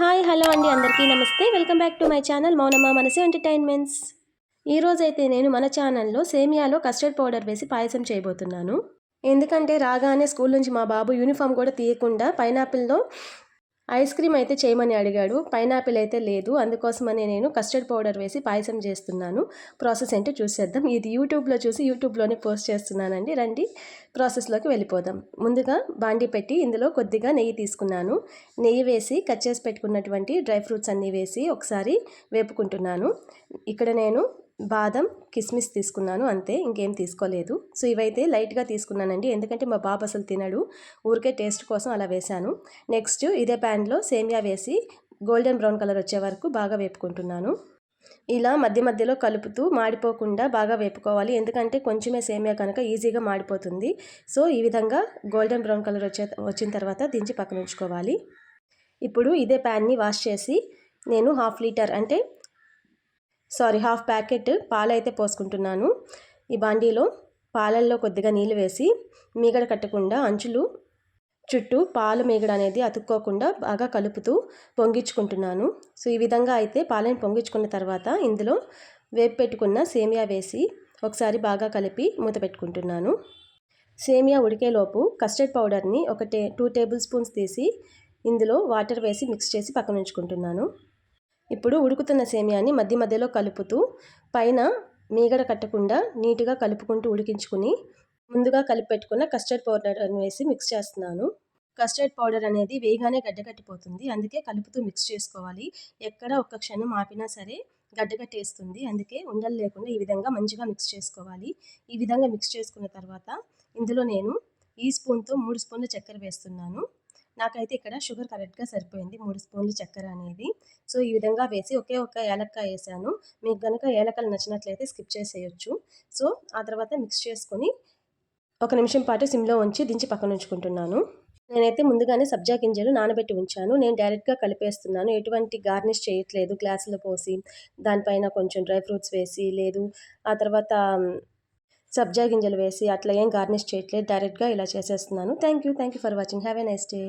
Hi hello అండి. అందరికీ నమస్తే. Welcome back to my channel Mounamma Manasu entertainments. ఈరోజైతే నేను మన ఛానల్లో సేమియాలో కస్టర్డ్ పౌడర్ వేసి పాయసం చేయబోతున్నాను. ఎందుకంటే రాగానే స్కూల్ నుంచి మా బాబు యూనిఫామ్ కూడా తీయకుండా పైనాపిల్లో ఐస్ క్రీమ్ అయితే చేయమని అడిగాడు. పైనాపిల్ అయితే లేదు. అందుకోసమనే నేను కస్టర్డ్ పౌడర్ వేసి పాయసం చేస్తున్నాను. ప్రాసెస్ ఏంటో చూసేద్దాం. ఇది యూట్యూబ్లో చూసి యూట్యూబ్లోనే పోస్ట్ చేస్తున్నానండి. రండి. ప్రాసెస్లోకి వెళ్ళిపోదాం. ముందుగా బాండి పెట్టి ఇందులో కొద్దిగా నెయ్యి తీసుకున్నాను. నెయ్యి వేసి కట్ చేసి పెట్టుకున్నటువంటి డ్రై ఫ్రూట్స్ అన్నీ వేసి ఒకసారి వేపుకుంటున్నాను. ఇక్కడ నేను బాదం కిస్మిస్ తీసుకున్నాను అంతే ఇంకేం తీసుకోలేదు. సో ఇవైతే లైట్గా తీసుకున్నానండి. ఎందుకంటే మా బాబు అసలు తినడు. ఊరికే టేస్ట్ కోసం అలా వేశాను. నెక్స్ట్ ఇదే ప్యాన్లో సేమియా వేసి గోల్డెన్ బ్రౌన్ కలర్ వచ్చే వరకు బాగా వేపుకుంటున్నాను. ఇలా మధ్య మధ్యలో కలుపుతూ మాడిపోకుండా బాగా వేపుకోవాలి. ఎందుకంటే కొంచెమే సేమియా కనుక ఈజీగా మాడిపోతుంది. సో ఈ విధంగా గోల్డెన్ బ్రౌన్ కలర్ వచ్చే వచ్చిన తర్వాత దించి పక్కన ఉంచుకోవాలి. ఇప్పుడు ఇదే ప్యాన్ని వాష్ చేసి నేను హాఫ్ లీటర్ అంటే సారీ హాఫ్ ప్యాకెట్ పాలైతే పోసుకుంటున్నాను. ఈ బాండీలో పాలల్లో కొద్దిగా నీళ్ళు వేసి మీగడ కట్టకుండా అంచులు చుట్టూ పాలు మీగడ అనేది అతుక్కోకుండా బాగా కలుపుతూ పొంగించుకుంటున్నాను. సో ఈ విధంగా అయితే పాలని పొంగించుకున్న తర్వాత ఇందులో వేపు పెట్టుకున్న సేమియా వేసి ఒకసారి బాగా కలిపి మూత పెట్టుకుంటున్నాను. సేమియా ఉడికేలోపు కస్టర్డ్ పౌడర్ని ఒక టే టూ టేబుల్ స్పూన్స్ తీసి ఇందులో వాటర్ వేసి మిక్స్ చేసి పక్కన ఉంచుకుంటున్నాను. ఇప్పుడు ఉడుకుతున్న సేమియాని మధ్య మధ్యలో కలుపుతూ పైన మీగడ కట్టకుండా నీట్గా కలుపుకుంటూ ఉడికించుకుని ముందుగా కలిపి పెట్టుకున్న కస్టర్డ్ పౌడర్ వేసి మిక్స్ చేస్తున్నాను. కస్టర్డ్ పౌడర్ అనేది వేగానే గడ్డగట్టిపోతుంది. అందుకే కలుపుతూ మిక్స్ చేసుకోవాలి. ఎక్కడ ఒక్క క్షణం ఆపినా సరే గడ్డగట్టేస్తుంది. అందుకే ఉండలు లేకుండా ఈ విధంగా మంచిగా మిక్స్ చేసుకోవాలి. ఈ విధంగా మిక్స్ చేసుకున్న తర్వాత ఇందులో నేను ఈ స్పూన్తో మూడు స్పూన్ల చక్కెర వేస్తున్నాను. నాకైతే ఇక్కడ షుగర్ కరెక్ట్గా సరిపోయింది. మూడు స్పూన్లు చక్కెర అనేది. సో ఈ విధంగా వేసి ఒకే ఒక ఏలక్కాయ వేసాను. మీకు కనుక ఏలక్కలు నచ్చినట్లయితే స్కిప్ చేసేయచ్చు. సో ఆ తర్వాత మిక్స్ చేసుకొని ఒక నిమిషం పాటు సిమ్లో ఉంచి దించి పక్కన ఉంచుకుంటున్నాను. నేనైతే ముందుగానే సబ్జా గింజలు నానబెట్టి ఉంచాను. నేను డైరెక్ట్గా కలిపేస్తున్నాను. ఎటువంటి గార్నిష్ చేయట్లేదు. గ్లాసులో పోసి దానిపైన కొంచెం డ్రై ఫ్రూట్స్ వేసి లేదు. ఆ తర్వాత సబ్జా గింజలు వేసి అట్లా ఏం గార్నిష్ చేయట్లేదు. డైరెక్ట్గా ఇలా చేసేస్తున్నాను. Thank you thank you for watching. Have a nice day.